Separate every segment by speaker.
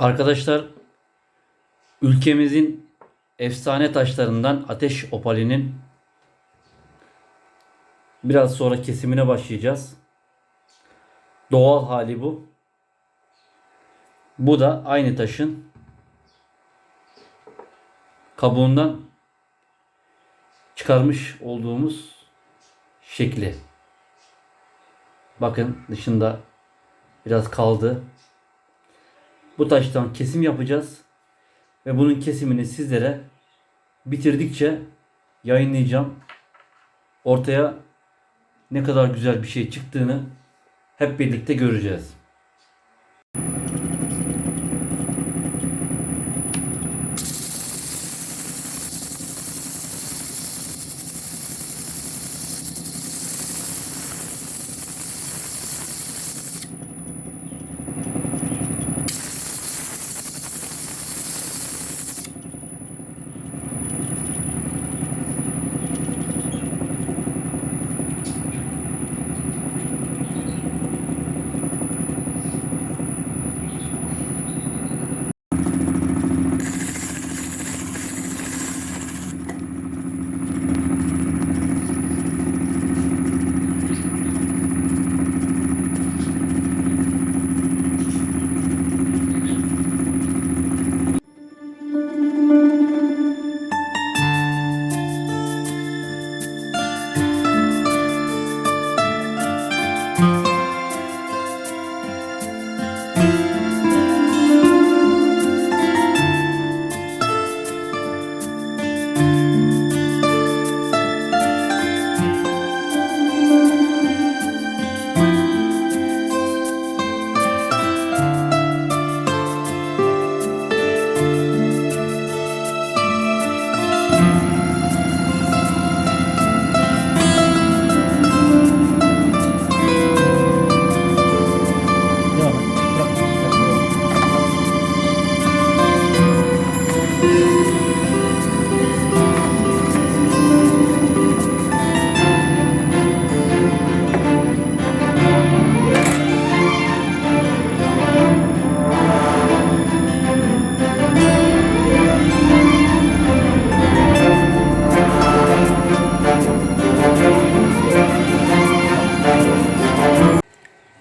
Speaker 1: Arkadaşlar ülkemizin efsane taşlarından ateş opalinin biraz sonra kesimine başlayacağız. Doğal hali bu. Bu da aynı taşın kabuğundan çıkarmış olduğumuz şekli. Bakın dışında biraz kaldı. Bu taştan kesim yapacağız. Ve bunun kesimini sizlere bitirdikçe yayınlayacağım. Ortaya ne kadar güzel bir şey çıktığını hep birlikte göreceğiz.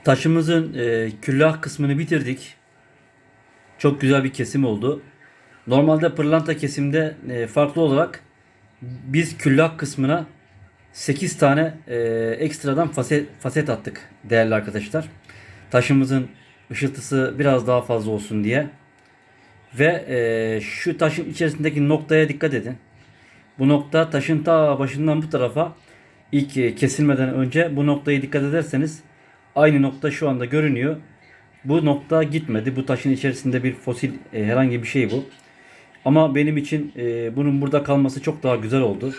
Speaker 1: Taşımızın e, küllah kısmını bitirdik. Çok güzel bir kesim oldu. Normalde pırlanta kesimde e, farklı olarak biz küllah kısmına 8 tane e, ekstradan faset, faset attık değerli arkadaşlar. Taşımızın ışıltısı biraz daha fazla olsun diye. Ve e, şu taşın içerisindeki noktaya dikkat edin. Bu nokta taşın ta başından bu tarafa ilk e, kesilmeden önce bu noktayı dikkat ederseniz aynı nokta şu anda görünüyor. Bu nokta gitmedi. Bu taşın içerisinde bir fosil e, herhangi bir şey bu. Ama benim için e, bunun burada kalması çok daha güzel oldu.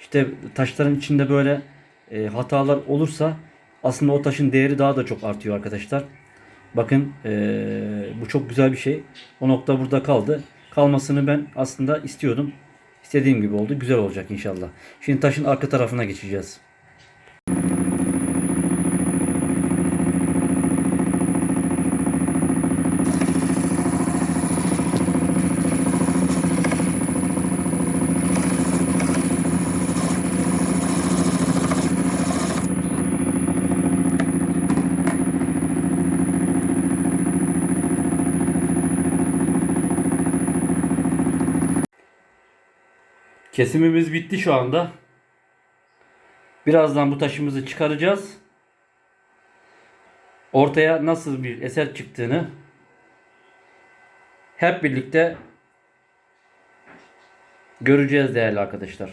Speaker 1: İşte taşların içinde böyle e, hatalar olursa aslında o taşın değeri daha da çok artıyor arkadaşlar. Bakın e, bu çok güzel bir şey. O nokta burada kaldı. Kalmasını ben aslında istiyordum. İstediğim gibi oldu. Güzel olacak inşallah. Şimdi taşın arka tarafına geçeceğiz. Kesimimiz bitti şu anda. Birazdan bu taşımızı çıkaracağız. Ortaya nasıl bir eser çıktığını hep birlikte göreceğiz değerli arkadaşlar.